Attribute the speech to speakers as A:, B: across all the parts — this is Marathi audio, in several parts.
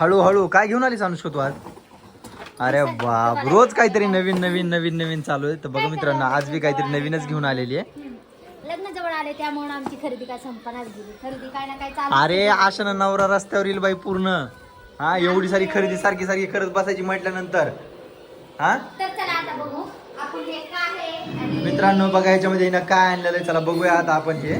A: हळूहळू. काय घेऊन आलीस अनुष्का तू आज? अरे बाप रोज काहीतरी नवीन नवीन नवीन नवीन चालू आहे. तर बघा मित्रांनो आज बी काहीतरी नवीनच घेऊन आलेली आहे.
B: लग्न जवळ आले त्यामुळे आमची खरेदी काय संपणाच गेली. खरेदी काय ना काय चालू
A: अरे अशा नवरा रस्त्यावर येईल बाई पूर्ण. हा एवढी सारी खरेदी सारखी सारखी करत बसायची म्हटल्यानंतर. हा?
B: तर चला आता बघू. आपण हे काय आहे आणि
A: मित्रांनो बघा ह्याच्यामध्ये हिनं काय आणलेलं आहे. चला बघूया आता आपण हे.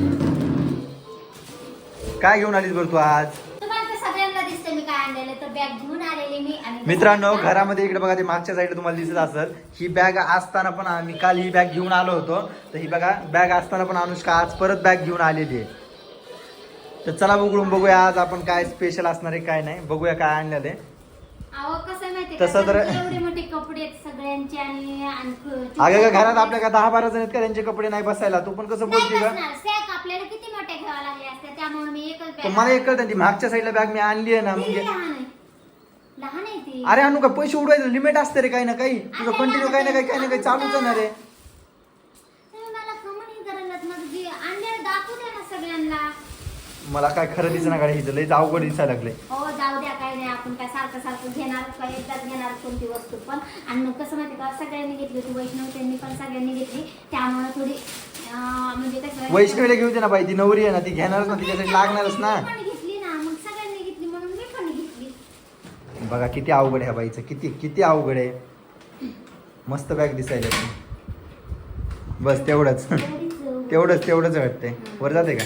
A: काय घेऊन आलीस बरं तू आज
B: तुम्हाला तर सगळ्यांना दिसतं मी काय आणलेलं तर बॅग घेऊन आलेले मी आणि
A: मित्रांनो घरामध्ये इकडे बघा ते मागच्या साईडला तुम्हाला दिसत असेल. ही बॅग असताना पण आम्ही काल ही बॅग घेऊन आलो होतो. तर ही बघा बॅग असताना पण अनुष्का आज परत बॅग घेऊन आलेली आहे. तर चला बघून बघूया आज आपण काय स्पेशल असणार आहे काय नाही. बघूया काय
B: अहो कसं आहे माहितीये
A: तसं तर-
B: एवढे मोठे कपडे आहेत सगळ्यांचे आणि आणि-
A: अगं का घरात आपल्या का दहा बारा जण आहेत का? त्यांचे कपडे नाही बसायला. तू पण कसं
B: नाही
A: बोलते का
B: बसणार. सॅक आपल्याला किती मोठ्या घ्याव्या लागल्या असत्या. त्यामुळे मी एकच
A: तर
B: बॅग
A: मला एक कळतं ती मागच्या साईडला बॅग मी आणली आहे ना
B: ती
A: म्हणजे
B: लहान आहे. लहान आहे ती.
A: अरे आणू का पैसे उडवायचं लिमिट असते रे काही ना काही. तुझं कंटिन्यू काही ना काही काही ना काही चालूच आहे ना रे
B: तुम्ही मला कमनी करायला जी दाखवू द्या ना सगळ्यांना.
A: मला काय खरं दिसना गाडी हिचं लयच अवघड दिसायला लागले
B: हो जाऊ द्या काय नाही. आपण काय सारखं सारखं घेणार काय एकदाच घेणार कोणती वस्तू पण. आणि मग कसं माहिती का सगळ्यांनी घेतली होती वैष्णव त्यांनी पण सगळ्यांनी घेतली. त्यामुळे थोडी अं, म्हणजे कसं
A: वैष्णवीला घेऊ दे ना बाई ती नवरी आहे ना ती घेणारच ना तिच्यासाठी लागणारच ना
B: मग सगळ्यांनी घेतली म्हणून मी पण घेतली
A: बघा किती अवघड आहे ह्या बाईचं. किती किती अवघड आहे. मस्त बॅग दिसायला ती. बस तेवढंच. तेवढंच तेवढंच वाटतंय. वर जाते का?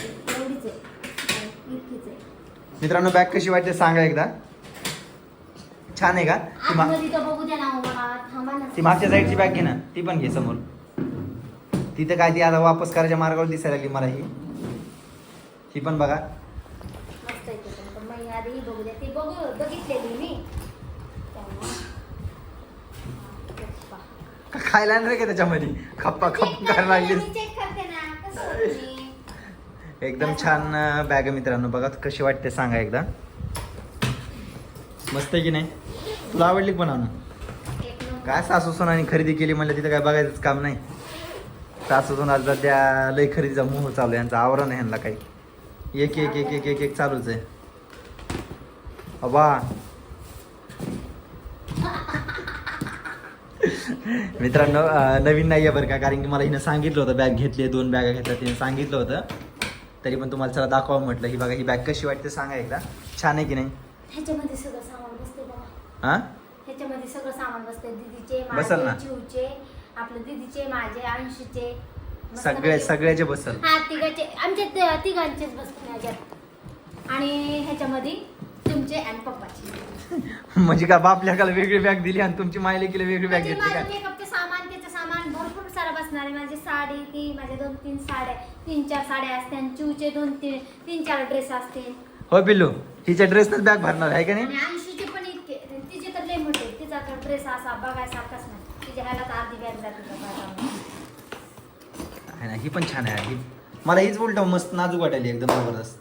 A: मित्रांनो बॅग कशी वाटते सांगा एकदा. छान आहे का? ती मागच्या साईडची बॅग घे ना. ती पण घे समोर. तिथं काय ती आता वापस करायच्या मार्गावर दिसायला लागली मला ही. ही पण बघा
B: मस्त आहे ते पण. पण मग आधी बघू द्या ते बघू बघितलेली मी त्यामुळे हा,
A: का खायला नाही का त्याच्यामध्ये? खप्पा खप करायला लागली
B: मी चेक करते ना कसं होतं मी?
A: एकदम छान बॅग आहे मित्रांनो. बघा कशी वाटते सांगा एकदा. मस्त आहे की नाही? तुला आवडली पण आणून. काय सासू सोनाने खरेदी केली म्हणलं तिथं काय बघायचंच काम नाही. सासू सोना सध्या लय खरेदीचा मोह चालू आहे यांचा आवरण आहे ह्यांना काही. एक एक एक एक एक एक चालूच आहे. अबा. मित्रांनो नवीन नाही आहे बरं का कारण की मला हिनं सांगितलं होतं बॅग घेतली दोन बॅगा घेतल्या तिने सांगितलं होतं. तरी पण तुम्हाला चला दाखवा म्हटलं ही बघा ही बॅग कशी वाटते सांगा एकदा. छान आहे की नाही?
B: ह्याच्यामध्ये सगळं सामान बसते बघा.
A: हां?
B: ह्याच्यामध्ये सगळं सामान बसते दीदीचे
A: बसल ना?
B: चिवचे आपले दीदीचे माझे अंशूचे.
A: सगळे
B: पैकी-
A: सगळ्याचे बसल.
B: हा तिघाचे आमच्या तिघांचेच बसते ह्याच्यात. आणि ह्याच्यामध्ये तुमचे आणि पप्पाचे.
A: म्हणजे का बापल्याकाला वेगळी बॅग दिली आणि तुमची मायले केली वेगळी बॅग
B: म्हणजे
A: घेतली
B: माझं
A: का
B: मेकअपचे सामान त्याचं सामान भरपूर सारं बसणार आहे. माझी साडी ती माझ्या दोन तीन साड्या तीन चार साड्या असतील चिवचे दोन तीन तीन चार ड्रेस असतील
A: हो पिल्लू हिच्या ड्रेसनच बॅग भरणार आहे का नाही?
B: आणि अंशूचे पण इतके तिचे तर लय मोठे तिचा तर ड्रेस असा बघायसारखाच नाही. तिच्या ह्याला तर अर्धी बॅग जाते त्या.
A: आहे ना ही पण छान आहे. ही मला हीच उलट मस्त नाजूक वाटायली एकदम जबरदस्त.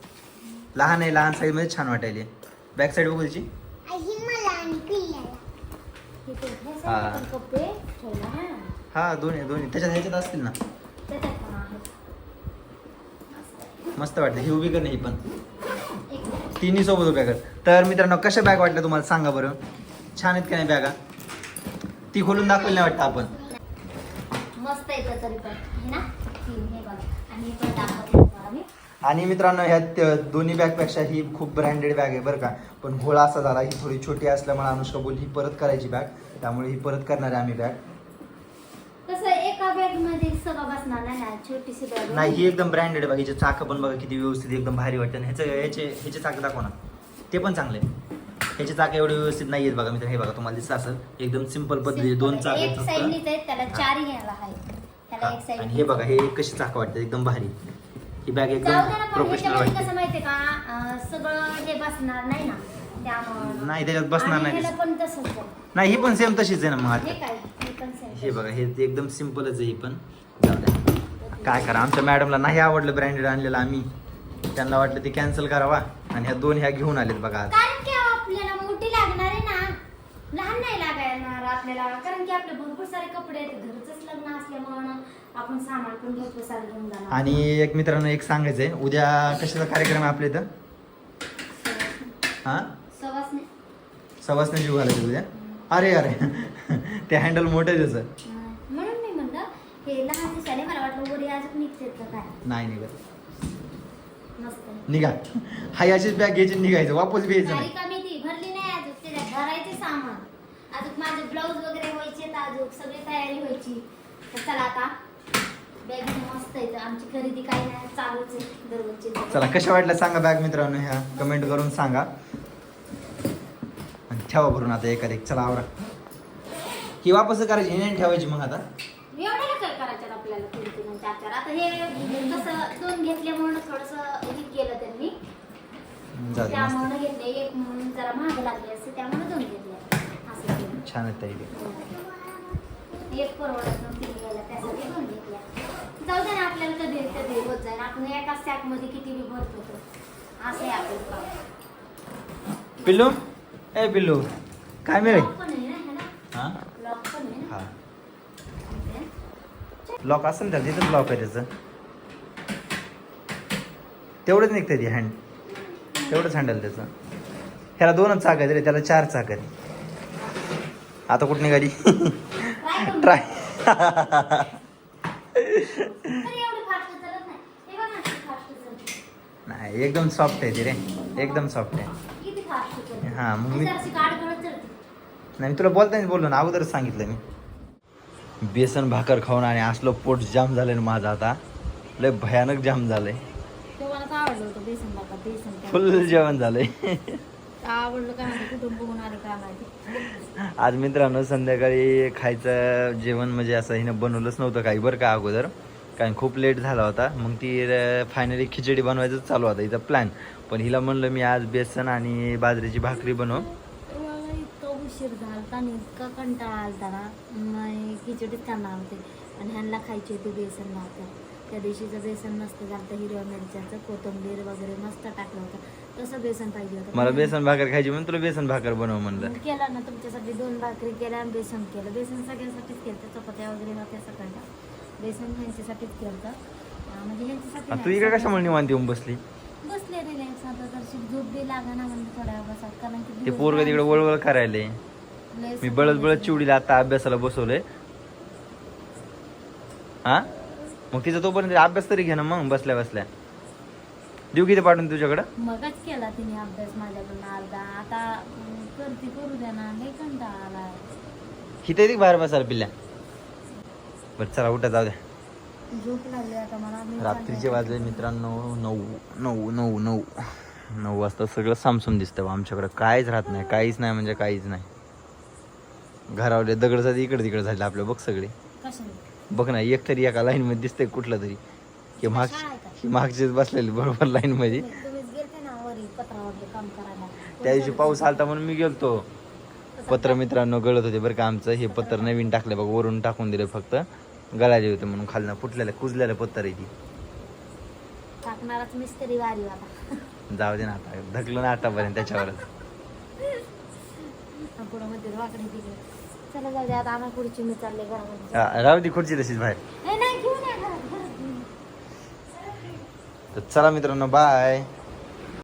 A: लहान आहे लहान साईजमध्ये छान वाटायली. बॅक साईड बघू तिची
B: हे हे
A: हा. हा. दोन्ही दोन्ही. त्याच्यात ह्याच्यात असतील ना.
B: मस्त
A: वाटते. ही उभी कर नाही ही पण. तिन्ही सोबत उभ्या कर. तर मित्रांनो कशा बॅग वाटल्या तुम्हाला सांगा बरं? छान आहेत का नाही बॅगा? ती खोलून दाखवली नाही वाटतं आपण.
B: मस्त येतं तरी पण. ना हे बघा. आणि पण दाखवते
A: आणि मित्रांनो ह्यात दोन्ही बॅगपेक्षा ही खूप ब्रँडेड बॅग आहे बरं का. पण घोळा असा झाला ही थोडी छोटी असल्यामुळे अनुष्का बोलली ही परत करायची बॅग त्यामुळे ही परत करणार आहे आम्ही बॅग
B: कसं एका बॅगमध्ये सगळं बसणार नाही ना छोटीशी बॅग
A: नाही ही एकदम ब्रँडेड बघा हिचे चाक पण बघा किती व्यवस्थित एकदम भारी वाटतं. ह्याचं ह्याचे ह्याचे चाक दाखवा ना. ते पण चांगले. ह्याचे चाक एवढे व्यवस्थित नाही आहेत बघा मित्र. हे बघा तुम्हाला दिसत असेल एकदम सिंपल पद्धती दोन चाक आहेत
B: त्याला घ्यायला आहे
A: हा,
B: साईड
A: आणि हे बघा हे कशी चाक वाटते एकदम भारी. ही बॅग एकदम प्रोफेशनल वाटते.
B: कसं माहितीये का? अं, सगळं हे बसणार नाही ना. त्यामुळं
A: नाही त्याच्यात बसणार
B: आणि
A: नाही
B: ह्याला पण तसंच आहे.
A: नाही ही पण सेम तशीच आहे ना मग
B: हे
A: आता
B: काय? हे पण same.
A: हे बघा हे ते एकदम सिम्पलच आहे ही पण. जाऊ द्या. काय करा आमच्या मॅडमला नाही आवडलं ब्रँडेड आणलेलं आम्ही. त्यांना वाटलं ते कॅन्सल करावा. आणि ह्या दोन ह्या घेऊन आलेत बघा आज.
B: कारण की आपल्याला मोठी लागणार आहे ना. लहान नाही लागायणार आपल्याला. कारण की आपले भरपूर सारे कपडे आहेत घरचंच लग्न असल्यामुळं आपण सामान पण भरपूर सारे घेऊन जाणार.
A: आणि एक मित्रांनो एक सांगायचंय. उद्या कशाचा कार्यक्रम आहे आपल्या इथं? हा?
B: सवासने
A: सवासने जीव घालायचं तुझ्या अरे अरे. ते हँडल मोठं आहे त्याचं.
B: अं, म्हणून मी म्हणलं हे लहान दिसाने मला वाटलं वरी अजून निघते का काय?
A: नाही निघत.
B: मस्त
A: निघा. हा याचीच बॅग घ्यायची निघायचं. वापस घ्यायचं नाही.
B: कमी ती भरली नाही अजून. त्याच्यात भरायचे सामान. अजून माझे ब्लाऊज वगैरे व्हायचे अजून. सगळी तयारी व्हायची. तर चला आता. बॅग मस्त आहे. तर आमची खरेदी काही नाही चालूच आहे दररोजची
A: चला कशा वाटल्या सांगा बॅग मित्रांनो ह्या? कमेंट करून सांगा. आणि ठेवा भरून आता एखाद एक. चला आवरा. ही वापस करायची ही नाही ठेवायची मग आता.
B: एवढ्या काय करायच्यात आपल्याला तीन तीन आणि चार चार? आता हे कसं दोन घेतल्यामुळे थोडस हे केलं त्यांनी.
A: जाऊ दे मस्त.
B: त्यामुळे घेतले एक म्हणून जरा महाग लागले असते त्यामुळे दोन घेतले. असं केलं.
A: छान आहेत ताई. ते.
B: एक परवडत नव्हती घ्यायला त्यासाठी दोन घेतल्या. जाऊ दे ना आपल्याला कधी कधी होत जाईल आपण एका किती बी भरत होतो असं आहे आपलं काम.
A: पिल्लू? ए पिल्लू. काय मिळेल?
B: लॉक
A: असेल तर तिथंच लॉक आहे त्याचं. तेवढंच निघतं ती हँड तेवढंच हँडल त्याचं. ह्याला दोनच चाक आहेत रे त्याला चार चाक आहेत. आता कुठं निघाली? ट्राय
B: तरी एवढी फास्ट चालत नाही हे
A: एकदम सॉफ्ट आहे ती रे. एकदम सॉफ्ट आहे. हा, मग मी- नाही मी तुला बोलताना बोललो ना अगोदरच सांगितलं मी. बेसन भाकर खाऊन आणि असलं पोट जाम झालंय ना माझं आता. लय भयानक जाम झालंय. फुल जेवण झालंय.
B: आवडलं काय माहिती कुठून बघून आले काय माहिती
A: आज मित्रांनो संध्याकाळी खायचं जेवण म्हणजे असं हिनं बनवलंच नव्हतं काही बरं का अगोदर. कारण खूप लेट झाला होता. मग ती फायनली खिचडी बनवायचं चालू होता. हिचा प्लॅन पण हिला म्हणलं मी आज बेसन आणि बाजरीची भाकरी बनव.
B: इतकं उशीर झाला आणि इतका कंटाळा आलता ना. मी खिचडीच करणार होते. आणि ह्यांना खायची होती बेसन भाकर. त्या दिवशीचं बेसन मस्त झालं हिरव्या मिरच्याचं कोथिंबीर वगैरे मस्त टाकलं होतं. तसं बेसन पाहिजे होतं.
A: मला बेसन भाकर खायची म्हणून तुला बेसन भाकर बनव म्हणलं.
B: केलं ना तुमच्यासाठी दोन भाकरी केल्या आणि बेसन केलं. बेसन सगळ्यासाठीच केलं. चपात्या वगैरे होत्या सकाळच्या बेसन ह्यांच्यासाठीच केलं होतं. अं, म्हणजे ह्यांच्यासाठी
A: तू
B: नाही,
A: इकडे कशामुळे निवांत येऊन बसली?
B: बसले रिलॅक्स आता झोप बी लागा ना म्हणजे थोड्या बसात कारण की
A: ते पोरग तिकडे वळवळ करायले.
B: लय
A: मी बळत बळत. चिवडीला आता अभ्यासाला बसवलंय. हा मग तिचा तोपर्यंत अभ्यास तरी घे ना मग बसल्या बसल्या. देऊ किती पाठवून तुझ्याकडं?
B: मगच केला तिने अभ्यास माझ्याकडून अर्धा. आता अं, करते करू द्या ना लय कंटाळा आलाय.
A: किती येते बाहेर बसायला पिल्ल्या? बरं चला उठा जाऊ द्या.
B: झोप लागली आता मला. मी
A: रात्रीचे
B: चालले.
A: वाजले मित्रांनो नऊ नऊ नऊ नऊ. नऊ वाजता सगळं सामसूम दिसतं बा आमच्याकडं. काहीच राहत नाही काहीच नाही म्हणजे काहीच नाही. घरावले दगड झाली इकडे तिकडे झाले आपल्या बघ सगळे.
B: कशाने
A: बघ ना एक तरी एका लाईन मध्ये दिसतंय कुठलं तरी. हे माग
B: शाळा आहे का?
A: मागचेच बसलेले बरोबर लाईन मध्ये. त्या दिवशी पाऊस आलता म्हणून मी गेलतो. पत्र मित्रांनो गळत होते बरं का आमचं. हे पत्र नवीन टाकलं बघ वरून टाकून दिलं फक्त. गळाले होते म्हणून खालनं फुटलेलं कुजलेलं पत्तर आहे ती.
B: मिस्त्री वारी
A: जाऊ दे ना आता धकलं ना आतापर्यंत त्याच्यावरच हा, राहू दे खुर्ची तशीच बाहेर
B: ए, नाही घेऊन या घरात घरात घेऊन या.
A: तर चला मित्रांनो बाय